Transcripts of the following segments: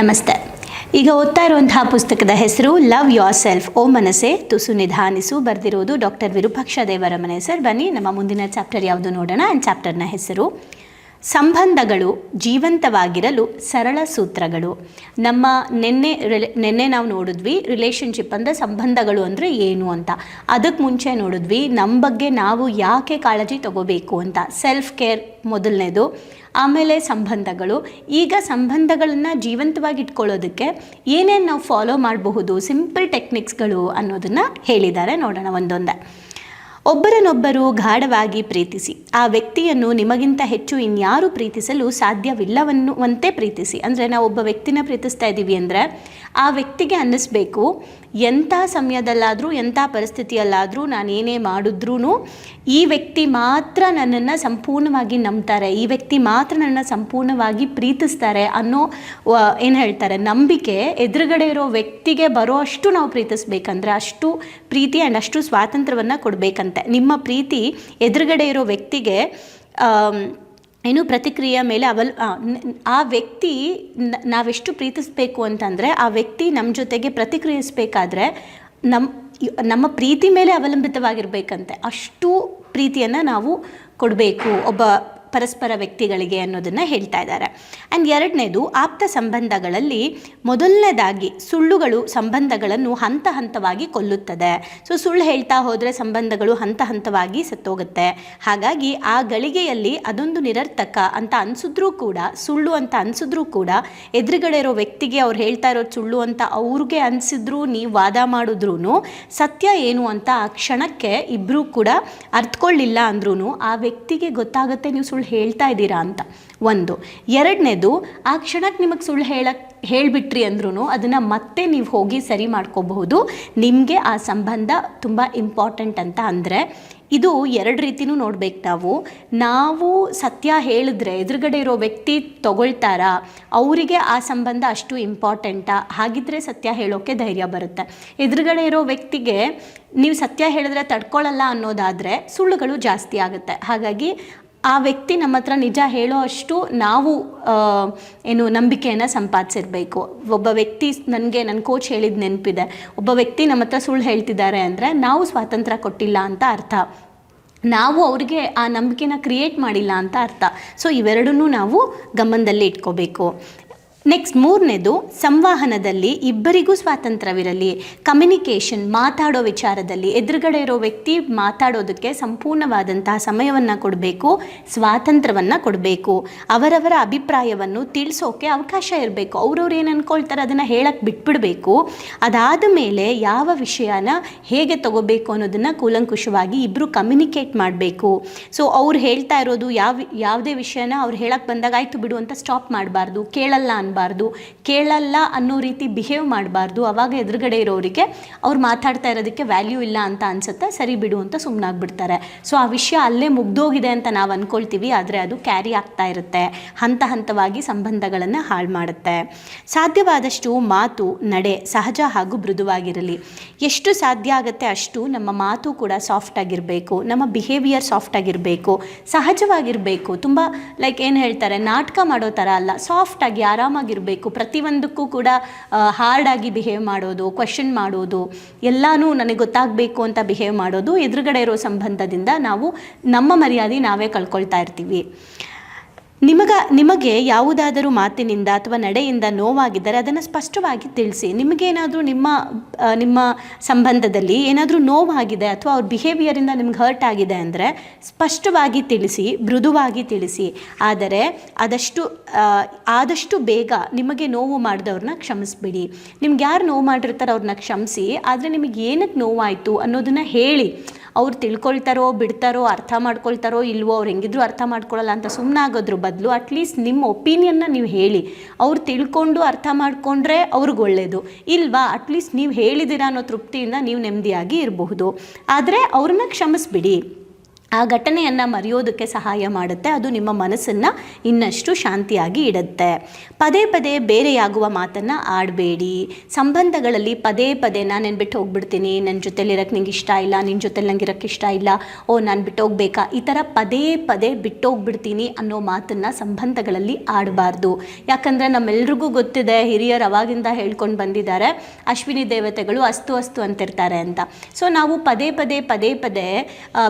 ನಮಸ್ತೆ. ಈಗ ಓದ್ತಾ ಇರುವಂತಹ ಪುಸ್ತಕದ ಹೆಸರು ಲವ್ ಯೋರ್ ಸೆಲ್ಫ್ ಓ ಮನಸೆ ತುಸು ನಿಧಾನಿಸು ಬರೆದಿರುವುದು ಡಾಕ್ಟರ್ ವಿರೂಪಾಕ್ಷ ದೇವರಮನೆ ಸರ್, ಬನ್ನಿ, ನಮ್ಮ ಮುಂದಿನ ಚಾಪ್ಟರ್ ಯಾವುದು ನೋಡೋಣ? ಆ್ಯಂಡ್ ಚಾಪ್ಟರ್ನ ಹೆಸರು, ಸಂಬಂಧಗಳು ಜೀವಂತವಾಗಿರಲು ಸರಳ ಸೂತ್ರಗಳು. ನಮ್ಮ ನಿನ್ನೆ ನಿನ್ನೆ ನಾವು ನೋಡಿದ್ವಿ ರಿಲೇಷನ್ಶಿಪ್ ಅಂದರೆ ಸಂಬಂಧಗಳು ಅಂದರೆ ಏನು ಅಂತ. ಅದಕ್ಕೆ ಮುಂಚೆ ನೋಡಿದ್ವಿ, ನಮ್ಮ ಬಗ್ಗೆ ನಾವು ಯಾಕೆ ಕಾಳಜಿ ತಗೋಬೇಕು ಅಂತ. ಸೆಲ್ಫ್ ಕೇರ್ ಮೊದಲನೇದು. ಆಮೇಲೆ ಸಂಬಂಧಗಳು. ಈಗ ಸಂಬಂಧಗಳನ್ನು ಜೀವಂತವಾಗಿ ಇಟ್ಕೊಳ್ಳೋದಕ್ಕೆ ಏನೇನು ನಾವು ಫಾಲೋ ಮಾಡಬಹುದು ಸಿಂಪಲ್ ಟೆಕ್ನಿಕ್ಸ್ಗಳು ಅನ್ನೋದನ್ನು ಹೇಳಿದ್ದಾರೆ ನೋಡೋಣ ಒಂದೊಂದೇ. ಒಬ್ಬರನ್ನೊಬ್ಬರು ಗಾಢವಾಗಿ ಪ್ರೀತಿಸಿ, ಆ ವ್ಯಕ್ತಿಯನ್ನು ನಿಮಗಿಂತ ಹೆಚ್ಚು ಇನ್ಯಾರು ಪ್ರೀತಿಸಲು ಸಾಧ್ಯವಿಲ್ಲವನ್ನುವಂತೆ ಪ್ರೀತಿಸಿ. ಅಂದರೆ ನಾವು ಒಬ್ಬ ವ್ಯಕ್ತಿನ ಪ್ರೀತಿಸ್ತಾ ಇದ್ದೀವಿ ಅಂದರೆ ಆ ವ್ಯಕ್ತಿಗೆ ಅನ್ನಿಸ್ಬೇಕು, ಎಂಥ ಸಮಯದಲ್ಲಾದರೂ, ಎಂಥ ಪರಿಸ್ಥಿತಿಯಲ್ಲಾದರೂ ನಾನು ಏನೇ ಮಾಡಿದ್ರೂ ಈ ವ್ಯಕ್ತಿ ಮಾತ್ರ ನನ್ನನ್ನು ಸಂಪೂರ್ಣವಾಗಿ ನಂಬ್ತಾರೆ, ಈ ವ್ಯಕ್ತಿ ಮಾತ್ರ ನನ್ನ ಸಂಪೂರ್ಣವಾಗಿ ಪ್ರೀತಿಸ್ತಾರೆ ಅನ್ನೋ ಏನು ಹೇಳ್ತಾರೆ, ನಂಬಿಕೆ ಎದುರುಗಡೆ ಇರೋ ವ್ಯಕ್ತಿಗೆ ಬರೋ ಅಷ್ಟು ನಾವು ಪ್ರೀತಿಸ್ಬೇಕಂದ್ರೆ ಅಷ್ಟು ಪ್ರೀತಿ ಆ್ಯಂಡ್ ಅಷ್ಟು ಸ್ವಾತಂತ್ರ್ಯವನ್ನು ಕೊಡಬೇಕಂತೆ. ನಿಮ್ಮ ಪ್ರೀತಿ ಎದುರುಗಡೆ ಇರೋ ವ್ಯಕ್ತಿಗೆ ಏನು ಪ್ರತಿಕ್ರಿಯೆ ಮೇಲೆ ಅವಲ್ ಆ, ವ್ಯಕ್ತಿ ನಾವೆಷ್ಟು ಪ್ರೀತಿಸಬೇಕು ಅಂತಂದರೆ ಆ ವ್ಯಕ್ತಿ ನಮ್ಮ ಜೊತೆಗೆ ಪ್ರತಿಕ್ರಿಯಿಸಬೇಕಾದ್ರೆ ನಮ್ಮ ನಮ್ಮ ಪ್ರೀತಿ ಮೇಲೆ ಅವಲಂಬಿತವಾಗಿರಬೇಕಂತೆ. ಅಷ್ಟು ಪ್ರೀತಿಯನ್ನು ನಾವು ಕೊಡಬೇಕು. ಒಬ್ಬ ಪರಸ್ಪರ ವ್ಯಕ್ತಿಗಳಿಗೆ ಅನ್ನೋದನ್ನು ಹೇಳ್ತಾ ಇದ್ದಾರೆ. ಆ್ಯಂಡ್ ಎರಡನೇದು ಆಪ್ತ ಸಂಬಂಧಗಳಲ್ಲಿ ಮೊದಲನೇದಾಗಿ ಸುಳ್ಳುಗಳು ಸಂಬಂಧಗಳನ್ನು ಹಂತ ಹಂತವಾಗಿ ಕೊಲ್ಲುತ್ತದೆ. ಸೊ ಸುಳ್ಳು ಹೇಳ್ತಾ ಹೋದರೆ ಸಂಬಂಧಗಳು ಹಂತ ಹಂತವಾಗಿ ಸತ್ತೋಗುತ್ತೆ. ಹಾಗಾಗಿ ಆ ಗಳಿಗೆಯಲ್ಲಿ ಅದೊಂದು ನಿರರ್ಥಕ ಅಂತ ಅನಿಸಿದ್ರೂ ಕೂಡ, ಸುಳ್ಳು ಅಂತ ಅನಿಸಿದ್ರೂ ಕೂಡ ಎದುರುಗಡೆ ಇರೋ ವ್ಯಕ್ತಿಗೆ ಅವ್ರು ಹೇಳ್ತಾ ಇರೋ ಸುಳ್ಳು ಅಂತ ಅವ್ರಿಗೆ ಅನಿಸಿದ್ರು ನೀವು ವಾದ ಮಾಡಿದ್ರೂ ಸತ್ಯ ಏನು ಅಂತ ಆ ಕ್ಷಣಕ್ಕೆ ಇಬ್ಬರೂ ಕೂಡ ಅರ್ಥಕೊಳ್ಳಿಲ್ಲ ಅಂದ್ರೂ ಆ ವ್ಯಕ್ತಿಗೆ ಗೊತ್ತಾಗುತ್ತೆ ನೀವು ಸುಳ್ಳು ಹೇಳ್ತಾ ಇದ್ದೀರಾ ಅಂತ. ಒಂದು. ಎರಡನೇದು, ಆ ಕ್ಷಣಕ್ಕೆ ನಿಮಗೆ ಸುಳ್ಳು ಹೇಳಕ್ಕೆ ಹೇಳಿಬಿಟ್ರಿ ಅಂದ್ರೂ ಅದನ್ನು ಮತ್ತೆ ನೀವು ಹೋಗಿ ಸರಿ ಮಾಡ್ಕೋಬಹುದು. ನಿಮಗೆ ಆ ಸಂಬಂಧ ತುಂಬ ಇಂಪಾರ್ಟೆಂಟ್ ಅಂತ ಅಂದರೆ, ಇದು ಎರಡು ರೀತಿನೂ ನೋಡ್ಬೇಕು ನಾವು. ನಾವು ಸತ್ಯ ಹೇಳಿದ್ರೆ, ಎದುರುಗಡೆ ಇರೋ ವ್ಯಕ್ತಿ ತಗೊಳ್ತಾರಾ, ಅವರಿಗೆ ಆ ಸಂಬಂಧ ಅಷ್ಟು ಇಂಪಾರ್ಟೆಂಟಾ. ಹಾಗಿದ್ರೆ ಸತ್ಯ ಹೇಳೋಕ್ಕೆ ಧೈರ್ಯ ಬರುತ್ತೆ. ಎದುರುಗಡೆ ಇರೋ ವ್ಯಕ್ತಿಗೆ, ನೀವು ಸತ್ಯ ಹೇಳಿದ್ರೆ ತಡ್ಕೊಳ್ಳಲ್ಲ ಅನ್ನೋದಾದರೆ ಸುಳ್ಳುಗಳು ಜಾಸ್ತಿ ಆಗುತ್ತೆ. ಹಾಗಾಗಿ ಆ ವ್ಯಕ್ತಿ ನಮ್ಮ ಹತ್ರ ನಿಜ ಹೇಳೋ ಅಷ್ಟು ನಾವು ಏನು ನಂಬಿಕೆಯನ್ನು ಸಂಪಾದಿಸಿರ್ಬೇಕು. ಒಬ್ಬ ವ್ಯಕ್ತಿ ನನಗೆ ನನ್ನ ಕೋಚ್ ಹೇಳಿದ ನೆನಪಿದೆ. ಒಬ್ಬ ವ್ಯಕ್ತಿ ನಮ್ಮ ಹತ್ರ ಸುಳ್ಳು ಹೇಳ್ತಿದ್ದಾರೆ ಅಂದರೆ ನಾವು ಸ್ವಾತಂತ್ರ್ಯ ಕೊಟ್ಟಿಲ್ಲ ಅಂತ ಅರ್ಥ. ನಾವು ಅವ್ರಿಗೆ ಆ ನಂಬಿಕೆನ ಕ್ರಿಯೇಟ್ ಮಾಡಿಲ್ಲ ಅಂತ ಅರ್ಥ. ಸೊ ಇವೆರಡನ್ನೂ ನಾವು ಗಮನದಲ್ಲಿ ಇಟ್ಕೋಬೇಕು. ನೆಕ್ಸ್ಟ್ ಮೂರನೇದು ಸಂವಹನದಲ್ಲಿ ಇಬ್ಬರಿಗೂ ಸ್ವಾತಂತ್ರ್ಯವಿರಲಿ. ಕಮ್ಯುನಿಕೇಷನ್ ಮಾತಾಡೋ ವಿಚಾರದಲ್ಲಿ. ಎದುರುಗಡೆ ಇರೋ ವ್ಯಕ್ತಿ ಮಾತಾಡೋದಕ್ಕೆ ಸಂಪೂರ್ಣವಾದಂತಹ ಸಮಯವನ್ನು ಕೊಡಬೇಕು, ಸ್ವಾತಂತ್ರ್ಯವನ್ನು ಕೊಡಬೇಕು. ಅವರವರ ಅಭಿಪ್ರಾಯವನ್ನು ತಿಳಿಸೋಕೆ ಅವಕಾಶ ಇರಬೇಕು. ಅವ್ರವ್ರು ಏನು ಅಂದ್ಕೊಳ್ತಾರೆ ಅದನ್ನು ಹೇಳಕ್ಕೆ ಬಿಟ್ಬಿಡಬೇಕು. ಅದಾದ ಮೇಲೆ ಯಾವ ವಿಷಯನ ಹೇಗೆ ತಗೋಬೇಕು ಅನ್ನೋದನ್ನು ಕೂಲಂಕುಷವಾಗಿ ಇಬ್ಬರು ಕಮ್ಯುನಿಕೇಟ್ ಮಾಡಬೇಕು. ಸೊ ಅವ್ರು ಹೇಳ್ತಾ ಇರೋದು ಯಾವ, ಯಾವುದೇ ವಿಷಯನ ಅವ್ರು ಹೇಳಕ್ಕೆ ಬಂದಾಗ ಆಯಿತು ಬಿಡು ಅಂತ ಸ್ಟಾಪ್ ಮಾಡಬಾರ್ದು. ಕೇಳಲ್ಲ ಅನ್ನಬಾರ್ದು ಕೇಳಲ್ಲ ಅನ್ನೋ ರೀತಿ ಬಿಹೇವ್ ಮಾಡಬಾರ್ದು. ಅವಾಗ ಎದುರುಗಡೆ ಇರೋರಿಗೆ ಅವ್ರು ಮಾತಾಡ್ತಾ ಇರೋದಕ್ಕೆ ವ್ಯಾಲ್ಯೂ ಇಲ್ಲ ಅಂತ ಅನ್ಸುತ್ತೆ. ಸರಿ ಬಿಡು ಅಂತ ಸುಮ್ಮನಾಗ್ಬಿಡ್ತಾರೆ ಸೊ ಆ ವಿಷಯ ಅಲ್ಲೇ ಮುಗ್ದೋಗಿದೆ ಅಂತ ನಾವು ಅಂದ್ಕೊಳ್ತೀವಿ ಆದರೆ ಅದು ಕ್ಯಾರಿ ಆಗ್ತಾ ಇರುತ್ತೆ. ಹಂತ ಹಂತವಾಗಿ ಸಂಬಂಧಗಳನ್ನು ಹಾಳು ಮಾಡುತ್ತೆ. ಸಾಧ್ಯವಾದಷ್ಟು ಮಾತು ನಡೆ, ಸಹಜ ಹಾಗೂ ಮೃದುವಾಗಿರಲಿ. ಎಷ್ಟು ಸಾಧ್ಯ ಆಗುತ್ತೆ ಅಷ್ಟು ನಮ್ಮ ಮಾತು ಕೂಡ ಸಾಫ್ಟ್ ಆಗಿರಬೇಕು, ನಮ್ಮ ಬಿಹೇವಿಯರ್ ಸಾಫ್ಟ್ ಆಗಿರಬೇಕು, ಸಹಜವಾಗಿರಬೇಕು. ತುಂಬ ಲೈಕ್ ಏನು ಹೇಳ್ತಾರೆ, ನಾಟಕ ಮಾಡೋ ಥರ ಅಲ್ಲ ಸಾಫ್ಟಾಗಿ ಆರಾಮಾಗಿರಬೇಕು ಪ್ರತಿಯೊಂದಕ್ಕೂ ಕೂಡ ಹಾರ್ಡಾಗಿ ಬಿಹೇವ್ ಮಾಡೋದು ಕ್ವಶನ್ ಮಾಡೋದು, ಎಲ್ಲನೂ ನನಗೆ ಗೊತ್ತಾಗಬೇಕು ಅಂತ ಬಿಹೇವ್ ಮಾಡೋದು ಎದುರುಗಡೆ ಇರೋ ಸಂಬಂಧದಿಂದ ನಾವು ನಮ್ಮ ಮರ್ಯಾದೆ ನಾವೇ ಕಳ್ಕೊಳ್ತಾ ಇರ್ತೀವಿ. ನಿಮಗ, ನಿಮಗೆ ಯಾವುದಾದರೂ ಮಾತಿನಿಂದ ಅಥವಾ ನಡೆಯಿಂದ ನೋವಾಗಿದ್ದರೆ ಅದನ್ನು ಸ್ಪಷ್ಟವಾಗಿ ತಿಳಿಸಿ. ನಿಮಗೇನಾದರೂ ನಿಮ್ಮ ನಿಮ್ಮ ಸಂಬಂಧದಲ್ಲಿ ಏನಾದರೂ ನೋವಾಗಿದೆ ಅಥವಾ ಅವ್ರ ಬಿಹೇವಿಯರಿಂದ ನಿಮ್ಗೆ ಹರ್ಟ್ ಆಗಿದೆ ಅಂದರೆ ಸ್ಪಷ್ಟವಾಗಿ ತಿಳಿಸಿ, ಮೃದುವಾಗಿ ತಿಳಿಸಿ. ಆದರೆ ಆದಷ್ಟು ಆದಷ್ಟು ಬೇಗ ನಿಮಗೆ ನೋವು ಮಾಡಿದವ್ರನ್ನ ಕ್ಷಮಿಸ್ಬಿಡಿ. ನಿಮ್ಗೆ ಯಾರು ನೋವು ಮಾಡಿರ್ತಾರೆ ಅವ್ರನ್ನ ಕ್ಷಮಿಸಿ, ಆದರೆ ನಿಮಗೆ ಏನಕ್ಕೆ ನೋವಾಯಿತು ಅನ್ನೋದನ್ನು ಹೇಳಿ. ಅವ್ರು ತಿಳ್ಕೊಳ್ತಾರೋ, ಬಿಡ್ತಾರೋ, ಅರ್ಥ ಮಾಡ್ಕೊಳ್ತಾರೋ, ಇಲ್ವೋ, ಅವ್ರು ಹೆಂಗಿದ್ರು ಅರ್ಥ ಮಾಡ್ಕೊಳ್ಳಲ್ಲ ಅಂತ ಸುಮ್ಮನಾಗೋದ್ರ ಬದಲು ಅಟ್ಲೀಸ್ಟ್ ನಿಮ್ಮ ಒಪಿನಿಯನ್ನ ನೀವು ಹೇಳಿ. ಅವ್ರು ತಿಳ್ಕೊಂಡು ಅರ್ಥ ಮಾಡಿಕೊಂಡ್ರೆ ಅವ್ರಿಗೆ ಒಳ್ಳೆಯದು ಇಲ್ವಾ? ಅಟ್ಲೀಸ್ಟ್ ನೀವು ಹೇಳಿದಿರ ಅನ್ನೋ ತೃಪ್ತಿಯಿಂದ ನೀವು ನೆಮ್ಮದಿಯಾಗಿ ಇರಬಹುದು. ಆದರೆ ಅವ್ರನ್ನ ಕ್ಷಮಿಸ್ಬಿಡಿ. ಆ ಘಟನೆಯನ್ನು ಮರೆಯೋದಕ್ಕೆ ಸಹಾಯ ಮಾಡುತ್ತೆ. ಅದು ನಿಮ್ಮ ಮನಸ್ಸನ್ನು ಇನ್ನಷ್ಟು ಶಾಂತಿಯಾಗಿ ಇಡುತ್ತೆ. ಪದೇ ಪದೇ ಬೇರೆಯಾಗುವ ಮಾತನ್ನು ಆಡಬೇಡಿ. ಸಂಬಂಧಗಳಲ್ಲಿ ಪದೇ ಪದೇ ನಾನು ಬಿಟ್ಟು ಹೋಗ್ಬಿಡ್ತೀನಿ ನನ್ನ ಜೊತೆಲಿರೋಕ್ಕೆ ನಿಂಗೆ ಇಷ್ಟ ಇಲ್ಲ ನಿನ್ನ ಜೊತೆಲಿ ನಂಗೆ ಇರೋಕ್ಕೆ ಇಷ್ಟ ಇಲ್ಲ, ಓ ನಾನು ಬಿಟ್ಟು ಹೋಗ್ಬೇಕಾ? ಈ ಥರ ಪದೇ ಪದೇ ಬಿಟ್ಟೋಗ್ಬಿಡ್ತೀನಿ ಅನ್ನೋ ಮಾತನ್ನು ಸಂಬಂಧಗಳಲ್ಲಿ ಆಡಬಾರ್ದು. ಯಾಕಂದರೆ ನಮ್ಮೆಲ್ರಿಗೂ ಗೊತ್ತಿದೆ, ಹಿರಿಯರು ಅವಾಗಿಂದ ಹೇಳ್ಕೊಂಡು ಬಂದಿದ್ದಾರೆ, ಅಶ್ವಿನಿ ದೇವತೆಗಳು ಅಸ್ತು ಅಸ್ತು ಅಂತಿರ್ತಾರೆ ಅಂತ. ಸೊ ನಾವು ಪದೇ ಪದೇ ಪದೇ ಪದೇ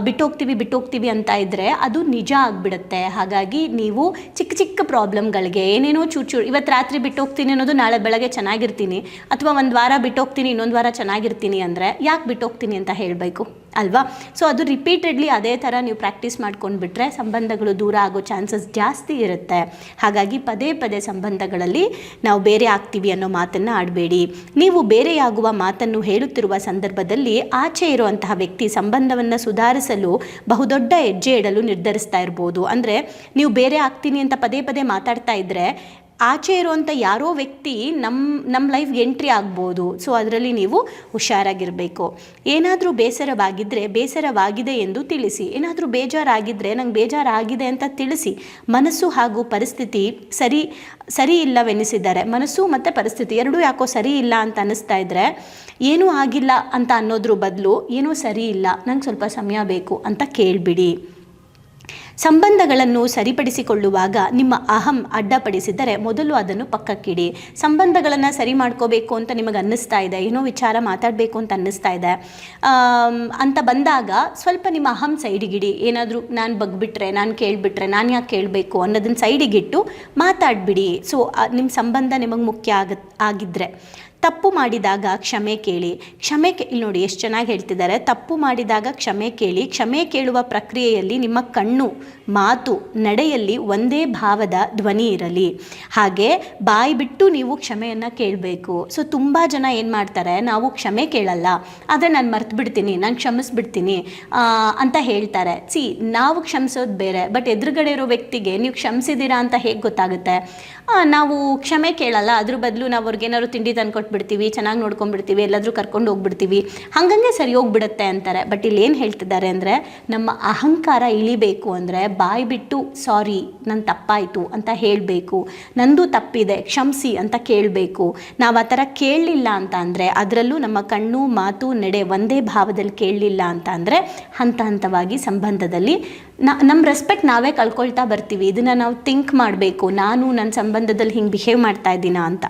ಬಿಟ್ಟೋಗ್ತೀವಿ ಬಿಟ್ಟೋಗ್ತೀವಿ ಬಿಟ್ಟೋಗ್ತೀವಿ ಅಂತ ಇದ್ದರೆ ಅದು ನಿಜ ಆಗಿಬಿಡುತ್ತೆ. ಹಾಗಾಗಿ ನೀವು ಚಿಕ್ಕ ಚಿಕ್ಕ ಪ್ರಾಬ್ಲಮ್ಗಳಿಗೆ ಏನೇನೋ ಚೂರು ಚೂರು ಇವತ್ತು ರಾತ್ರಿ ಬಿಟ್ಟೋಗ್ತೀನಿ ಅನ್ನೋದು ನಾಳೆ ಬೆಳಗ್ಗೆ ಚೆನ್ನಾಗಿರ್ತೀನಿ, ಅಥವಾ ಒಂದು ವಾರ ಬಿಟ್ಟೋಗ್ತೀನಿ, ಇನ್ನೊಂದು ವಾರ ಚೆನ್ನಾಗಿರ್ತೀನಿ ಅಂದರೆ ಯಾಕೆ ಬಿಟ್ಟೋಗ್ತೀನಿ ಅಂತ ಹೇಳಬೇಕು? ಅಲ್ವಾ? ಸೊ ಅದು ರಿಪೀಟೆಡ್ಲಿ ಅದೇ ಥರ ನೀವು ಪ್ರಾಕ್ಟೀಸ್ ಮಾಡ್ಕೊಂಡು ಬಿಟ್ಟರೆ ಸಂಬಂಧಗಳು ದೂರ ಆಗೋ ಚಾನ್ಸಸ್ ಜಾಸ್ತಿ ಇರುತ್ತೆ. ಹಾಗಾಗಿ ಪದೇ ಪದೇ ಸಂಬಂಧಗಳಲ್ಲಿ ನಾವು ಬೇರೆ ಆಗ್ತೀವಿ ಅನ್ನೋ ಮಾತನ್ನು ಆಡಬೇಡಿ. ನೀವು ಬೇರೆಯಾಗುವ ಮಾತನ್ನು ಹೇಳುತ್ತಿರುವ ಸಂದರ್ಭದಲ್ಲಿ ಆಚೆ ಇರುವಂತಹ ವ್ಯಕ್ತಿ ಸಂಬಂಧವನ್ನು ಸುಧಾರಿಸಲು ಬಹುದೊಡ್ಡ ಹೆಜ್ಜೆ ಇಡಲು ನಿರ್ಧರಿಸ್ತಾ ಇರ್ಬೋದು. ಅಂದರೆ, ನೀವು ಬೇರೆ ಆಗ್ತೀನಿ ಅಂತ ಪದೇ ಪದೇ ಮಾತಾಡ್ತಾ ಇದ್ದರೆ ಆಚೆ ಇರುವಂಥ ಯಾರೋ ವ್ಯಕ್ತಿ ನಮ್ಮ ನಮ್ಮ ಲೈಫ್ಗೆ ಎಂಟ್ರಿ ಆಗ್ಬೋದು. ಸೊ ಅದರಲ್ಲಿ ನೀವು ಹುಷಾರಾಗಿರಬೇಕು. ಏನಾದರೂ ಬೇಸರವಾಗಿದ್ದರೆ ಬೇಸರವಾಗಿದೆ ಎಂದು ತಿಳಿಸಿ. ಏನಾದರೂ ಬೇಜಾರಾಗಿದ್ದರೆ ನಂಗೆ ಬೇಜಾರಾಗಿದೆ ಅಂತ ತಿಳಿಸಿ. ಮನಸ್ಸು ಹಾಗೂ ಪರಿಸ್ಥಿತಿ ಸರಿ ಸರಿ ಇಲ್ಲವೆನಿಸಿದ್ದಾರೆ ಮನಸ್ಸು ಮತ್ತು ಪರಿಸ್ಥಿತಿ ಎರಡೂ ಯಾಕೋ ಸರಿ ಇಲ್ಲ ಅಂತ ಅನ್ನಿಸ್ತಾ ಇದ್ದರೆ ಏನೂ ಆಗಿಲ್ಲ ಅಂತ ಅನ್ನೋದ್ರ ಬದಲು, ಏನೂ ಸರಿ ಇಲ್ಲ, ನಂಗೆ ಸ್ವಲ್ಪ ಸಮಯ ಬೇಕು ಅಂತ ಕೇಳಿಬಿಡಿ. ಸಂಬಂಧಗಳನ್ನು ಸರಿಪಡಿಸಿಕೊಳ್ಳುವಾಗ ನಿಮ್ಮ ಅಹಂ ಅಡ್ಡಪಡಿಸಿದರೆ ಮೊದಲು ಅದನ್ನು ಪಕ್ಕಕ್ಕಿಡಿ. ಸಂಬಂಧಗಳನ್ನು ಸರಿ ಮಾಡ್ಕೋಬೇಕು ಅಂತ ನಿಮಗೆ ಅನ್ನಿಸ್ತಾ ಇದೆ, ಏನೋ ವಿಚಾರ ಮಾತಾಡಬೇಕು ಅಂತ ಅನ್ನಿಸ್ತಾ ಇದೆ. ಅಂತ ಬಂದಾಗ ಸ್ವಲ್ಪ ನಿಮ್ಮ ಅಹಂ ಸೈಡಿಗಿಡಿ. ಏನಾದರೂ ನಾನು ಬಗ್ಬಿಟ್ರೆ, ನಾನು ಕೇಳಿಬಿಟ್ರೆ, ನಾನು ಯಾಕೆ ಕೇಳಬೇಕು ಅನ್ನೋದನ್ನ ಸೈಡಿಗಿಟ್ಟು ಮಾತಾಡಿಬಿಡಿ. ಸೊ ನಿಮ್ಮ ಸಂಬಂಧ ನಿಮಗೆ ಮುಖ್ಯ ಆಗ ಆಗಿದ್ದರೆ ತಪ್ಪು ಮಾಡಿದಾಗ ಕ್ಷಮೆ ಕೇಳಿ. ಕ್ಷಮೆ ಇಲ್ಲಿ ನೋಡಿ ಎಷ್ಟು ಚೆನ್ನಾಗಿ ಹೇಳ್ತಿದ್ದಾರೆ. ತಪ್ಪು ಮಾಡಿದಾಗ ಕ್ಷಮೆ ಕೇಳಿ. ಕ್ಷಮೆ ಕೇಳುವ ಪ್ರಕ್ರಿಯೆಯಲ್ಲಿ ನಿಮ್ಮ ಕಣ್ಣು, ಮಾತು, ನಡೆಯಲ್ಲಿ ಒಂದೇ ಭಾವದ ಧ್ವನಿ ಇರಲಿ. ಹಾಗೆ ಬಾಯಿ ಬಿಟ್ಟು ನೀವು ಕ್ಷಮೆಯನ್ನು ಕೇಳಬೇಕು. ಸೊ ತುಂಬ ಜನ ಏನು ಮಾಡ್ತಾರೆ? ನಾವು ಕ್ಷಮೆ ಕೇಳಲ್ಲ. ಆದರೆ ನಾನು ಮರ್ತು ಬಿಡ್ತೀನಿ ನಾನು ಕ್ಷಮಿಸ್ಬಿಡ್ತೀನಿ ಅಂತ ಹೇಳ್ತಾರೆ. ಸಿ ನಾವು ಕ್ಷಮಿಸೋದು ಬೇರೆ. ಬಟ್ ಎದುರುಗಡೆ ಇರೋ ವ್ಯಕ್ತಿಗೆ ನೀವು ಕ್ಷಮಿಸಿದ್ದೀರಾ ಅಂತ ಹೇಗೆ ಗೊತ್ತಾಗುತ್ತೆ? ನಾವು ಕ್ಷಮೆ ಕೇಳಲ್ಲ. ಅದ್ರ ಬದಲು ನಾವು ಅವ್ರಿಗೇನಾದ್ರು ತಿಂಡಿ ತಂದು ಕೊಟ್ಬಿಡ್ತೀವಿ ಚೆನ್ನಾಗಿ ನೋಡ್ಕೊಂಡ್ಬಿಡ್ತೀವಿ, ಎಲ್ಲಾದರೂ ಕರ್ಕೊಂಡು ಹೋಗ್ಬಿಡ್ತೀವಿ. ಹಂಗಂಗೆ ಸರಿ ಹೋಗ್ಬಿಡುತ್ತೆ ಅಂತಾರೆ. ಬಟ್ ಇಲ್ಲಿ ಏನು ಹೇಳ್ತಿದ್ದಾರೆ ಅಂದರೆ, ನಮ್ಮ ಅಹಂಕಾರ ಇಳಿಬೇಕು ಅಂದರೆ ಬಾಯಿ ಬಿಟ್ಟು, ಸಾರಿ ನನ್ನ ತಪ್ಪಾಯಿತು ಅಂತ ಹೇಳಬೇಕು. ನಂದು ತಪ್ಪಿದೆ, ಕ್ಷಮಿಸಿ ಅಂತ ಕೇಳಬೇಕು. ನಾವು ಆ ಥರ ಕೇಳಲಿಲ್ಲ ಅಂತ ಅಂದರೆ, ಅದರಲ್ಲೂ ನಮ್ಮ ಕಣ್ಣು, ಮಾತು, ನಡೆ ಒಂದೇ ಭಾವದಲ್ಲಿ ಕೇಳಲಿಲ್ಲ ಅಂತ ಅಂದರೆ, ಹಂತ ಹಂತವಾಗಿ ಸಂಬಂಧದಲ್ಲಿ ನಮ್ಮ ರೆಸ್ಪೆಕ್ಟ್ ನಾವೇ ಕಳ್ಕೊಳ್ತಾ ಬರ್ತೀವಿ. ಇದನ್ನು ನಾವು ಥಿಂಕ್ ಮಾಡಬೇಕು. ನಾನು ನನ್ನ ಸಂಬಂಧದಲ್ಲಿ ಹಿಂಗೆ ಬಿಹೇವ್ ಮಾಡ್ತಾ ಇದ್ದೀನ ಅಂತ.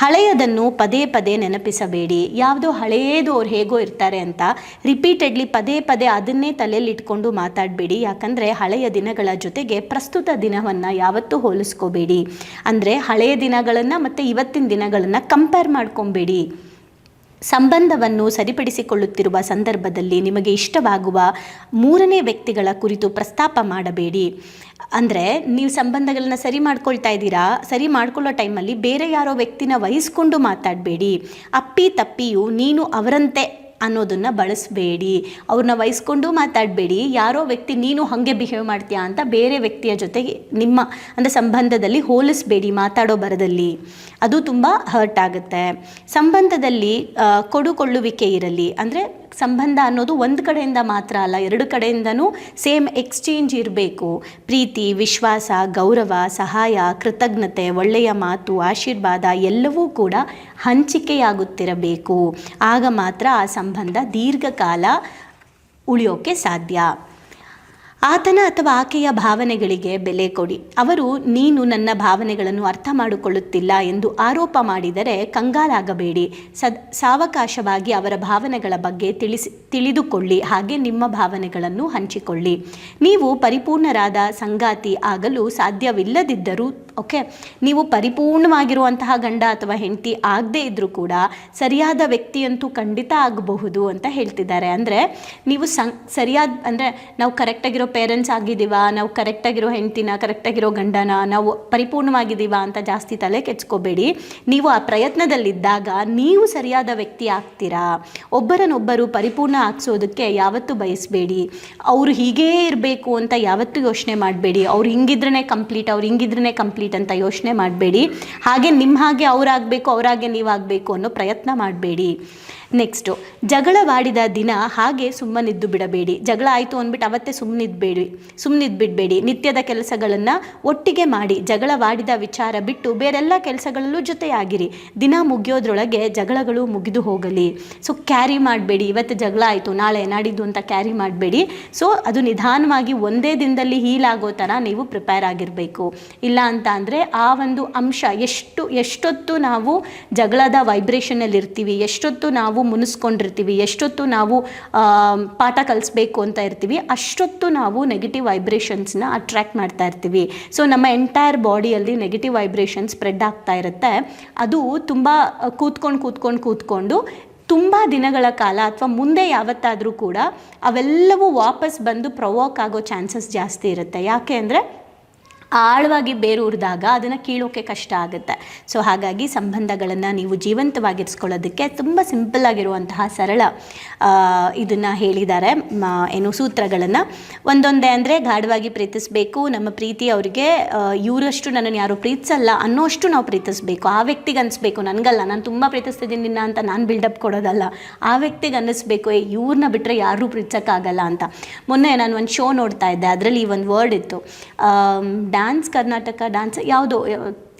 ಹಳೆಯದನ್ನು ಪದೇ ಪದೇ ನೆನಪಿಸಬೇಡಿ. ಯಾವುದೋ ಹಳೆಯದು ಅವ್ರು ಹೇಗೋ ಇರ್ತಾರೆ ಅಂತ ರಿಪೀಟೆಡ್ಲಿ ಪದೇ ಪದೇ ಅದನ್ನೇ ತಲೆಯಲ್ಲಿ ಇಟ್ಕೊಂಡು ಮಾತಾಡಬೇಡಿ. ಯಾಕಂದರೆ ಹಳೆಯ ದಿನಗಳ ಜೊತೆಗೆ ಪ್ರಸ್ತುತ ದಿನವನ್ನು ಯಾವತ್ತೂ ಹೋಲಿಸ್ಕೋಬೇಡಿ. ಅಂದರೆ ಹಳೆಯ ದಿನಗಳನ್ನು ಮತ್ತು ಇವತ್ತಿನ ದಿನಗಳನ್ನು ಕಂಪೇರ್ ಮಾಡ್ಕೊಬೇಡಿ. ಸಂಬಂಧವನ್ನು ಸರಿಪಡಿಸಿಕೊಳ್ಳುತ್ತಿರುವ ಸಂದರ್ಭದಲ್ಲಿ ನಿಮಗೆ ಇಷ್ಟವಾಗುವ ಮೂರನೇ ವ್ಯಕ್ತಿಗಳ ಕುರಿತು ಪ್ರಸ್ತಾಪ ಮಾಡಬೇಡಿ. ಅಂದರೆ ನೀವು ಸಂಬಂಧಗಳನ್ನ ಸರಿ ಮಾಡ್ಕೊಳ್ತಾ ಇದ್ದೀರಾ, ಸರಿ ಮಾಡ್ಕೊಳ್ಳೋ ಟೈಮಲ್ಲಿ ಬೇರೆ ಯಾರೋ ವ್ಯಕ್ತಿನ ವಹಿಸ್ಕೊಂಡು ಮಾತಾಡಬೇಡಿ. ಅಪ್ಪಿ ತಪ್ಪಿಯು ನೀನು ಅವರಂತೆ ಅನ್ನೋದನ್ನು ಬಳಸಬೇಡಿ. ಅವ್ರನ್ನ ವಹಿಸ್ಕೊಂಡು ಮಾತಾಡಬೇಡಿ. ಯಾರೋ ವ್ಯಕ್ತಿ ನೀನು ಹಾಗೆ ಬಿಹೇವ್ ಮಾಡ್ತೀಯಾ ಅಂತ ಬೇರೆ ವ್ಯಕ್ತಿಯ ಜೊತೆಗೆ ನಿಮ್ಮ, ಅಂದರೆ ಸಂಬಂಧದಲ್ಲಿ ಹೋಲಿಸಬೇಡಿ ಮಾತಾಡೋ ಬರದಲ್ಲಿ ಅದು ತುಂಬ ಹರ್ಟ್ ಆಗುತ್ತೆ. ಸಂಬಂಧದಲ್ಲಿ ಕೊಡುಕೊಳ್ಳುವಿಕೆ ಇರಲಿ, ಅಂದರೆ ಸಂಬಂಧ ಅನ್ನೋದು ಒಂದು ಕಡೆಯಿಂದ ಮಾತ್ರ ಅಲ್ಲ, ಎರಡು ಕಡೆಯಿಂದನೂ ಸೇಮ್ ಎಕ್ಸ್ಚೇಂಜ್ ಇರಬೇಕು. ಪ್ರೀತಿ, ವಿಶ್ವಾಸ, ಗೌರವ, ಸಹಾಯ, ಕೃತಜ್ಞತೆ, ಒಳ್ಳೆಯ ಮಾತು, ಆಶೀರ್ವಾದ ಎಲ್ಲವೂ ಕೂಡ ಹಂಚಿಕೆಯಾಗುತ್ತಿರಬೇಕು. ಆಗ ಮಾತ್ರ ಆ ಸಂಬಂಧ ದೀರ್ಘಕಾಲ ಉಳಿಯೋಕ್ಕೆ ಸಾಧ್ಯ. ಆತನ ಅಥವಾ ಆಕೆಯ ಭಾವನೆಗಳಿಗೆ ಬೆಲೆ ಕೊಡಿ. ಅವರು, ನೀನು ನನ್ನ ಭಾವನೆಗಳನ್ನು ಅರ್ಥ ಮಾಡಿಕೊಳ್ಳುತ್ತಿಲ್ಲ ಎಂದು ಆರೋಪ ಮಾಡಿದರೆ ಕಂಗಾಲಾಗಬೇಡಿ. ಸದ್, ಸಾವಕಾಶವಾಗಿ ಅವರ ಭಾವನೆಗಳ ಬಗ್ಗೆ ತಿಳಿಸಿ, ತಿಳಿದುಕೊಳ್ಳಿ. ಹಾಗೆ ನಿಮ್ಮ ಭಾವನೆಗಳನ್ನು ಹಂಚಿಕೊಳ್ಳಿ. ನೀವು ಪರಿಪೂರ್ಣರಾದ ಸಂಗಾತಿ ಆಗಲು ಸಾಧ್ಯವಿಲ್ಲದಿದ್ದರೂ ಓಕೆ ನೀವು ಪರಿಪೂರ್ಣವಾಗಿರುವಂತಹ ಗಂಡ ಅಥವಾ ಹೆಂಡತಿ ಆಗದೇ ಇದ್ದರೂ ಕೂಡ ಸರಿಯಾದ ವ್ಯಕ್ತಿಯಂತೂ ಖಂಡಿತ ಆಗಬಹುದು ಅಂತ ಹೇಳ್ತಿದ್ದಾರೆ. ಅಂದರೆ ನೀವು ಸಂ, ಸರಿಯಾದ, ಅಂದರೆ ನಾವು ಕರೆಕ್ಟಾಗಿರೋ ಪೇರೆಂಟ್ಸ್ ಆಗಿದ್ದೀವ? ನಾವು ಕರೆಕ್ಟಾಗಿರೋ ಹೆಂಡ್ತಿನ ಕರೆಕ್ಟಾಗಿರೋ ಗಂಡನ ನಾವು ಪರಿಪೂರ್ಣವಾಗಿದ್ದೀವ ಅಂತ ಜಾಸ್ತಿ ತಲೆ ಕೆಚ್ಕೋಬೇಡಿ ನೀವು ಆ ಪ್ರಯತ್ನದಲ್ಲಿದ್ದಾಗ ನೀವು ಸರಿಯಾದ ವ್ಯಕ್ತಿ ಆಗ್ತೀರಾ? ಒಬ್ಬರನ್ನೊಬ್ಬರು ಪರಿಪೂರ್ಣ ಆಗಿಸೋದಕ್ಕೆ ಯಾವತ್ತೂ ಬಯಸಬೇಡಿ. ಅವರು ಹೀಗೇ ಇರಬೇಕು ಅಂತ ಯಾವತ್ತೂ ಯೋಚನೆ ಮಾಡಬೇಡಿ. ಅವ್ರು ಹಿಂಗಿದ್ರೇ ಕಂಪ್ಲೀಟ್ ಅವ್ರು ಹಿಂಗಿದ್ರೇ ಕಂಪ್ಲೀಟ್ ಅಂತ ಯೋಚನೆ ಮಾಡಬೇಡಿ. ಹಾಗೆ ನಿಮ್ಮ ಹಾಗೆ ಅವರಾಗಬೇಕು ಅವರಾಗೆ ನೀವಾಗಬೇಕು ಅನ್ನೋ ಪ್ರಯತ್ನ ಮಾಡಬೇಡಿ. ನೆಕ್ಸ್ಟು ಜಗಳವಾಡಿದ ದಿನ ಹಾಗೆ ಸುಮ್ಮನಿದ್ದು ಬಿಡಬೇಡಿ. ಜಗಳ ಆಯಿತು ಅಂದ್ಬಿಟ್ಟು ಅವತ್ತೇ ಸುಮ್ಮನಿದ್ಬೇಡಿ, ಸುಮ್ಮನಿದ್ಬಿಡಬೇಡಿ. ನಿತ್ಯದ ಕೆಲಸಗಳನ್ನು ಒಟ್ಟಿಗೆ ಮಾಡಿ, ಜಗಳವಾಡಿದ ವಿಚಾರ ಬಿಟ್ಟು ಬೇರೆಲ್ಲ ಕೆಲಸಗಳಲ್ಲೂ ಜೊತೆಯಾಗಿರಿ. ದಿನ ಮುಗಿಯೋದ್ರೊಳಗೆ ಜಗಳಗಳು ಮುಗಿದು ಹೋಗಲಿ. ಸೊ ಕ್ಯಾರಿ ಮಾಡಬೇಡಿ. ಇವತ್ತು ಜಗಳ ಆಯಿತು, ನಾಳೆ ನಾಡಿದ್ದು ಅಂತ ಕ್ಯಾರಿ ಮಾಡಬೇಡಿ. ಸೊ ಅದು ನಿಧಾನವಾಗಿ ಒಂದೇ ದಿನದಲ್ಲಿ ಹೀಲ್ ಆಗೋ ಥರ ನೀವು ಪ್ರಿಪೇರ್ ಆಗಿರಬೇಕು. ಇಲ್ಲ ಅಂತ ಅಂದರೆ ಆ ಒಂದು ಅಂಶ ಎಷ್ಟು, ಎಷ್ಟೊತ್ತು ನಾವು ಜಗಳದ ವೈಬ್ರೇಷನಲ್ಲಿರ್ತೀವಿ ಎಷ್ಟೊತ್ತು ನಾವು ಮುನಿಸ್ಕೊಂಡಿರ್ತೀವಿ, ಎಷ್ಟೊತ್ತು ನಾವು ಪಾಠ ಕಲಿಸ್ಬೇಕು ಅಂತ ಇರ್ತೀವಿ, ಅಷ್ಟೊತ್ತು ನಾವು ನೆಗೆಟಿವ್ ವೈಬ್ರೇಷನ್ಸ್ನ ಅಟ್ರ್ಯಾಕ್ಟ್ ಮಾಡ್ತಾ ಇರ್ತೀವಿ. ಸೊ ನಮ್ಮ ಎಂಟೈರ್ ಬಾಡಿಯಲ್ಲಿ ನೆಗೆಟಿವ್ ವೈಬ್ರೇಷನ್ ಸ್ಪ್ರೆಡ್ ಆಗ್ತಾ ಇರುತ್ತೆ. ಅದು ತುಂಬ ಕೂತ್ಕೊಂಡು ಕೂತ್ಕೊಂಡು ಕೂತ್ಕೊಂಡು ತುಂಬ ದಿನಗಳ ಕಾಲ ಅಥವಾ ಮುಂದೆ ಯಾವತ್ತಾದರೂ ಕೂಡ ಅವೆಲ್ಲವೂ ವಾಪಸ್ ಬಂದು ಪ್ರವೋಕ್ ಆಗೋ ಚಾನ್ಸಸ್ ಜಾಸ್ತಿ ಇರುತ್ತೆ. ಯಾಕೆ ಅಂದರೆ ಆಳವಾಗಿ ಬೇರೂರಿದಾಗ ಅದನ್ನು ಕೀಳೋಕೆ ಕಷ್ಟ ಆಗುತ್ತೆ. ಸೊ ಹಾಗಾಗಿ ಸಂಬಂಧಗಳನ್ನು ನೀವು ಜೀವಂತವಾಗಿರಿಸ್ಕೊಳ್ಳೋದಕ್ಕೆ ತುಂಬ ಸಿಂಪಲ್ ಆಗಿರುವಂತಹ ಸರಳ ಇದನ್ನು ಹೇಳಿದ್ದಾರೆ. ಏನು ಸೂತ್ರಗಳನ್ನು. ಒಂದೊಂದೇ ಅಂದರೆ ಗಾಢವಾಗಿ ಪ್ರೀತಿಸಬೇಕು, ನಮ್ಮ ಪ್ರೀತಿ ಅವರಿಗೆ ಇವರಷ್ಟು ನನ್ನನ್ನು ಯಾರು ಪ್ರೀತಿಸಲ್ಲ ಅನ್ನೋಷ್ಟು ನಾವು ಪ್ರೀತಿಸಬೇಕು. ಆ ವ್ಯಕ್ತಿಗೆ ಅನಿಸ್ಬೇಕು, ನನಗಲ್ಲ, ನಾನು ತುಂಬ ಪ್ರೀತಿಸ್ತಿದ್ದೀನಿ ನಿನ್ನ ಅಂತ ನಾನು ಬಿಲ್ಡಪ್ ಕೊಡೋದಲ್ಲ. ಆ ವ್ಯಕ್ತಿಗೆ ಅನ್ನಿಸ್ಬೇಕು ಏ ಇವ್ರನ್ನ ಬಿಟ್ಟರೆ ಯಾರೂ ಪ್ರೀತಿಸೋಕ್ಕಾಗಲ್ಲ ಅಂತ. ಮೊನ್ನೆ ನಾನು ಒಂದು ಶೋ ನೋಡ್ತಾ ಇದ್ದೆ, ಅದರಲ್ಲಿ ಈ ಒಂದು ವರ್ಡ್ ಇತ್ತು. ಡ್ಯಾನ್ಸ್ ಕರ್ನಾಟಕ ಡ್ಯಾನ್ಸ್ ಯಾವುದೋ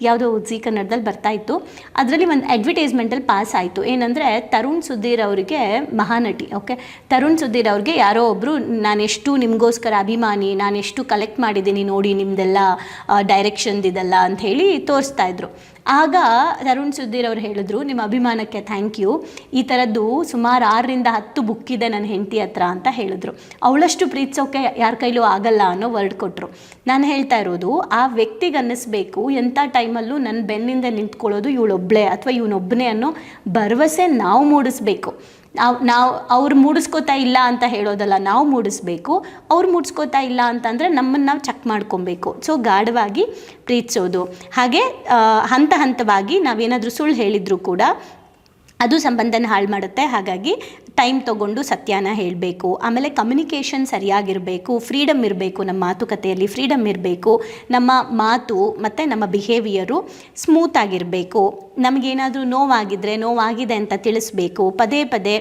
ಯಾವುದೋ ಜಿ ಕನ್ನಡದಲ್ಲಿ ಬರ್ತಾ ಇತ್ತು. ಅದರಲ್ಲಿ ಒಂದು ಅಡ್ವರ್ಟೈಸ್ಮೆಂಟಲ್ಲಿ ಪಾಸ್ ಆಯಿತು. ಏನಂದರೆ ತರುಣ್ ಸುಧೀರ್ ಅವರಿಗೆ ಮಹಾನಟಿ ಓಕೆ ತರುಣ್ ಸುಧೀರ್ ಅವ್ರಿಗೆ ಯಾರೋ ಒಬ್ಬರು ನಾನೆಷ್ಟು ನಿಮಗೋಸ್ಕರ ಅಭಿಮಾನಿ, ನಾನೆಷ್ಟು ಕಲೆಕ್ಟ್ ಮಾಡಿದ್ದೀನಿ ನೋಡಿ ನಿಮ್ಮದೆಲ್ಲ ಡೈರೆಕ್ಷನ್ದಿದೆಲ್ಲ ಅಂತ ಹೇಳಿ ತೋರಿಸ್ತಾ ಇದ್ರು. ಆಗ ತರುಣ್ ಸುಧೀರ್ ಅವರು ಹೇಳಿದ್ರು, ನಿಮ್ಮ ಅಭಿಮಾನಕ್ಕೆ ಥ್ಯಾಂಕ್ ಯು ಈ ಥರದ್ದು ಸುಮಾರು ಆರರಿಂದ ಹತ್ತು ಬುಕ್ ಇದೆ ನನ್ನ ಹೆಂಡತಿ ಹತ್ರ ಅಂತ ಹೇಳಿದ್ರು. ಅವಳಷ್ಟು ಪ್ರೀತಿಸೋಕೆ ಯಾರ ಕೈಲೂ ಆಗಲ್ಲ ಅನ್ನೋ ವರ್ಡ್ ಕೊಟ್ಟರು ನಾನು ಹೇಳ್ತಾ ಇರೋದು, ಆ ವ್ಯಕ್ತಿಗೆ ಅನ್ನಿಸ್ಬೇಕು ಎಂಥ ಟೈಮಲ್ಲೂ ನನ್ನ ಬೆನ್ನಿಂದ ನಿಂತ್ಕೊಳ್ಳೋದು ಇವಳೊಬ್ಳೆ ಅಥವಾ ಇವನೊಬ್ಬನೇ ಅನ್ನೋ ಭರವಸೆ ನಾವು ಮೂಡಿಸ್ಬೇಕು. ನಾವು ನಾವು, ಅವ್ರು ಮೂಡಿಸ್ಕೋತಾ ಇಲ್ಲ ಅಂತ ಹೇಳೋದಲ್ಲ, ನಾವು ಮೂಡಿಸ್ಬೇಕು. ಅವ್ರು ಮೂಡಿಸ್ಕೋತಾ ಇಲ್ಲ ಅಂತಂದರೆ ನಮ್ಮನ್ನು ನಾವು ಚೆಕ್ ಮಾಡ್ಕೊಬೇಕು. ಸೊ ಗಾಢವಾಗಿ ಪ್ರೀತಿಸೋದು. ಹಾಗೆ ಹಂತ ಹಂತವಾಗಿ ನಾವೇನಾದರೂ ಸುಳ್ಳು ಹೇಳಿದರೂ ಕೂಡ ಅದು ಸಂಬಂಧನ ಹಾಳು ಮಾಡುತ್ತೆ. ಹಾಗಾಗಿ ಟೈಮ್ ತೊಗೊಂಡು ಸತ್ಯಾನ ಹೇಳಬೇಕು. ಆಮೇಲೆ ಕಮ್ಯುನಿಕೇಷನ್ ಸರಿಯಾಗಿರಬೇಕು. ಫ್ರೀಡಮ್ ಇರಬೇಕು ನಮ್ಮ ಮಾತುಕತೆಯಲ್ಲಿ. ಫ್ರೀಡಮ್ ಇರಬೇಕು. ನಮ್ಮ ಮಾತು ಮತ್ತು ನಮ್ಮ ಬಿಹೇವಿಯರು ಸ್ಮೂತ್ ಆಗಿರಬೇಕು. ನಮಗೇನಾದರೂ ನೋವಾಗಿದ್ದರೆ ನೋವಾಗಿದೆ ಅಂತ ತಿಳಿಸ್ಬೇಕು. ಪದೇ ಪದೇ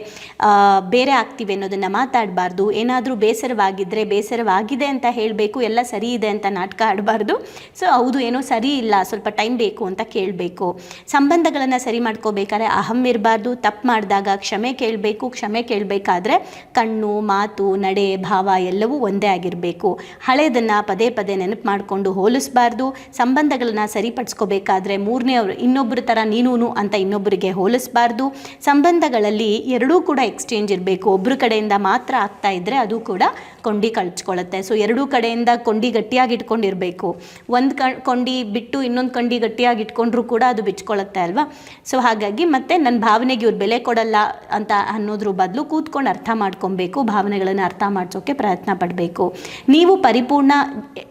ಬೇರೆ ಆಗ್ತೀವಿ ಅನ್ನೋದನ್ನು ಮಾತಾಡಬಾರ್ದು. ಏನಾದರೂ ಬೇಸರವಾಗಿದ್ದರೆ ಬೇಸರವಾಗಿದೆ ಅಂತ ಹೇಳಬೇಕು. ಎಲ್ಲ ಸರಿ ಇದೆ ಅಂತ ನಾಟಕ ಆಡಬಾರ್ದು. ಸೊ ಹೌದು, ಏನೋ ಸರಿ ಇಲ್ಲ. ಸ್ವಲ್ಪ ಟೈಮ್ ಬೇಕು ಅಂತ ಕೇಳಬೇಕು. ಸಂಬಂಧಗಳನ್ನು ಸರಿ ಮಾಡ್ಕೋಬೇಕಾದ್ರೆ ಅಹಂ ಇರಬಾರ್ದು. ತಪ್ಪು ಮಾಡಿದಾಗ ಕ್ಷಮೆ ಕೇಳಬೇಕು, ಕ್ಷಮೆ ಕೇಳಬೇಕಾದ್ರೆ ಕಣ್ಣು, ಮಾತು, ನಡೆ, ಭಾವ ಎಲ್ಲವೂ ಒಂದೇ ಆಗಿರಬೇಕು. ಹಳೆಯದನ್ನು ಪದೇ ಪದೇ ನೆನಪು ಮಾಡಿಕೊಂಡು ಹೋಲಿಸ್ಬಾರ್ದು. ಸಂಬಂಧಗಳನ್ನ ಸರಿಪಡಿಸ್ಕೋಬೇಕಾದ್ರೆ ಅವರು ಇನ್ನೊಬ್ಬರ ಥರ ನೀನೂನು ಅಂತ ಇನ್ನೊಬ್ಬರಿಗೆ ಹೋಲಿಸ್ಬಾರ್ದು. ಸಂಬಂಧಗಳಲ್ಲಿ ಎರಡೂ ಕೂಡ ಎಕ್ಸ್ಚೇಂಜ್ ಇರಬೇಕು. ಒಬ್ಬರ ಕಡೆಯಿಂದ ಮಾತ್ರ ಆಗ್ತಾ ಇದ್ದರೆ ಅದು ಕೂಡ ಕೊಂಡಿ ಕಳ್ಚ್ಕೊಳ್ಳುತ್ತೆ ಸೊ ಎರಡೂ ಕಡೆಯಿಂದ ಕೊಂಡಿ ಗಟ್ಟಿಯಾಗಿ ಇಟ್ಕೊಂಡಿರಬೇಕು. ಒಂದು ಕ, ಕೊಂಡಿ ಬಿಟ್ಟು ಇನ್ನೊಂದು ಕೊಂಡಿ ಗಟ್ಟಿಯಾಗಿ ಇಟ್ಕೊಂಡ್ರೂ ಕೂಡ ಅದು ಬಿಚ್ಕೊಳ್ಳುತ್ತೆ ಅಲ್ವಾ? ಸೊ ಹಾಗಾಗಿ ಮತ್ತೆ ನನ್ನ ಭಾವನೆಗೆ ಇವ್ರು ಬೆಲೆ ಕೊಡಲ್ಲ ಅಂತ ಅನ್ನೋದ್ರ ಬದಲು ಕೂತ್ಕೊಂಡು ಅರ್ಥ ಮಾಡ್ಕೊಬೇಕು, ಭಾವನೆಗಳನ್ನು ಅರ್ಥ ಮಾಡಿಸೋಕೆ ಪ್ರಯತ್ನ ಪಡಬೇಕು. ನೀವು ಪರಿಪೂರ್ಣ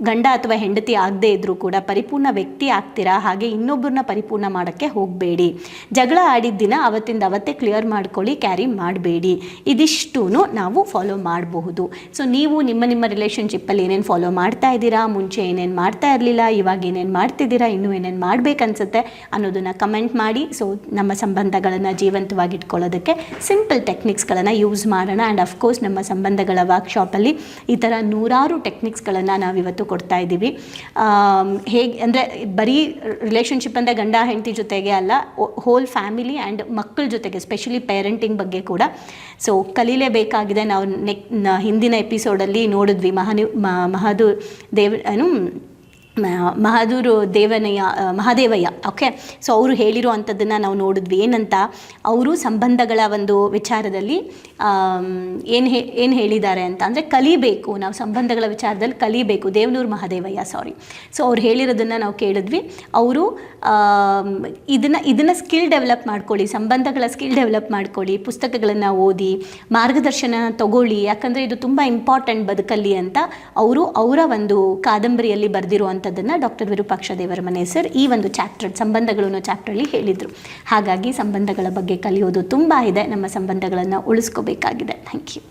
ಗಂಡ ಅಥವಾ ಹೆಂಡತಿ ಆಗದೇ ಇದ್ದರೂ ಕೂಡ ಪರಿಪೂರ್ಣ ವ್ಯಕ್ತಿ ಆಗ್ತೀರಾ? ಹಾಗೆ ಇನ್ನೊಬ್ಬರನ್ನ ಪರಿಪೂರ್ಣ ಮಾಡೋಕ್ಕೆ ಹೋಗಬೇಡಿ. ಜಗಳ ಆಡಿದ ದಿನ ಅವತ್ತಿಂದ ಅವತ್ತೇ ಕ್ಲಿಯರ್ ಮಾಡ್ಕೊಳ್ಳಿ ಕ್ಯಾರಿ ಮಾಡಬೇಡಿ. ಇದಿಷ್ಟೂ ನಾವು ಫಾಲೋ ಮಾಡಬಹುದು. ಸೊ ನೀವು ನಿಮ್ಮ ನಿಮ್ಮ ರಿಲೇಷನ್ಶಿಪ್ಪಲ್ಲಿ ಏನೇನು ಫಾಲೋ ಮಾಡ್ತಾ ಇದ್ದೀರಾ, ಮುಂಚೆ ಏನೇನು ಮಾಡ್ತಾ ಇರಲಿಲ್ಲ, ಇವಾಗ ಏನೇನು ಮಾಡ್ತಿದ್ದೀರಾ, ಇನ್ನೂ ಏನೇನು ಮಾಡಬೇಕನ್ಸುತ್ತೆ ಅನ್ನೋದನ್ನು ಕಮೆಂಟ್ ಮಾಡಿ. ಸೊ ನಮ್ಮ ಸಂಬಂಧಗಳನ್ನು ಜೀವಂತವಾಗಿ ಇಟ್ಕೊಳ್ಳೋದಕ್ಕೆ ಸಿಂಪಲ್ ಟೆಕ್ನಿಕ್ಸ್ಗಳನ್ನು ಯೂಸ್ ಮಾಡೋಣ. ಆ್ಯಂಡ್ ಅಫ್ಕೋರ್ಸ್ ನಮ್ಮ ಸಂಬಂಧಗಳ ವರ್ಕ್ಶಾಪಲ್ಲಿ ಈ ಥರ ನೂರಾರು ಟೆಕ್ನಿಕ್ಸ್ಗಳನ್ನು ನಾವಿವತ್ತು ಕೊಡ್ತಾ ಇದ್ದೀವಿ. ಹೇಗೆ, ಅಂದರೆ ಬರೀ ರಿಲೇಷನ್ಶಿಪ್ ಅಂದರೆ ಗಂಡ ಹೆಂಡತಿ ಜೊತೆಗೆ ಅಲ್ಲ ಹೋಲ್ ಫ್ಯಾಮಿಲಿ ಆ್ಯಂಡ್ ಮಕ್ಕಳ ಜೊತೆಗೆ ಸ್ಪೆಷಲಿ ಪೇರೆಂಟಿಂಗ್ ಬಗ್ಗೆ ಕೂಡ. ಸೊ ಕಲೀಲೇಬೇಕಾಗಿದೆ. ನಾವು ನೆಕ್ ಹಿಂದಿನ ಎಪಿಸೋಡಲ್ಲಿ ನೋಡಿದ್ವಿ. ಮಹಾನಿ ಮಹಾದು ದೇವ್ ಏನು ಮಹಾದೂರು ದೇವನಯ್ಯ ಮಹಾದೇವಯ್ಯ ಓಕೆ ಸೊ ಅವರು ಹೇಳಿರೋ ಅಂಥದ್ದನ್ನು ನಾವು ನೋಡಿದ್ವಿ. ಏನಂತ? ಅವರು ಸಂಬಂಧಗಳ ಒಂದು ವಿಚಾರದಲ್ಲಿ ಏನು ಹೇ, ಏನು ಹೇಳಿದ್ದಾರೆ ಅಂತ ಅಂದರೆ ಕಲಿಬೇಕು. ನಾವು ಸಂಬಂಧಗಳ ವಿಚಾರದಲ್ಲಿ ಕಲಿಬೇಕು. ದೇವನೂರು ಮಹಾದೇವಯ್ಯ ಸಾರಿ ಸೊ ಅವ್ರು ಹೇಳಿರೋದನ್ನು ನಾವು ಕೇಳಿದ್ವಿ. ಅವರು ಇದನ್ನು ಇದನ್ನು ಸ್ಕಿಲ್ ಡೆವಲಪ್ ಮಾಡ್ಕೊಳ್ಳಿ. ಸಂಬಂಧಗಳ ಸ್ಕಿಲ್ ಡೆವಲಪ್ ಮಾಡ್ಕೊಳ್ಳಿ. ಪುಸ್ತಕಗಳನ್ನು ಓದಿ, ಮಾರ್ಗದರ್ಶನ ತಗೊಳ್ಳಿ. ಯಾಕಂದರೆ ಇದು ತುಂಬ ಇಂಪಾರ್ಟೆಂಟ್ ಬದುಕಲ್ಲಿ ಅಂತ ಅವರು, ಅವರ ಒಂದು ಕಾದಂಬರಿಯಲ್ಲಿ ಬರೆದಿರುವಂಥದ್ದನ್ನು ಡಾಕ್ಟರ್ ವಿರೂಪಾಕ್ಷ ದೇವರ ಮನೆ ಸರ್ ಈ ಒಂದು ಚಾಪ್ಟರ್, ಸಂಬಂಧಗಳು ಅನ್ನೋ ಚಾಪ್ಟ್ರಲ್ಲಿ ಹೇಳಿದರು. ಹಾಗಾಗಿ ಸಂಬಂಧಗಳ ಬಗ್ಗೆ ಕಲಿಯೋದು ತುಂಬ ಇದೆ. ನಮ್ಮ ಸಂಬಂಧಗಳನ್ನು ಉಳಿಸ್ಕೋಬೇಕಾಗಿದೆ. Thank you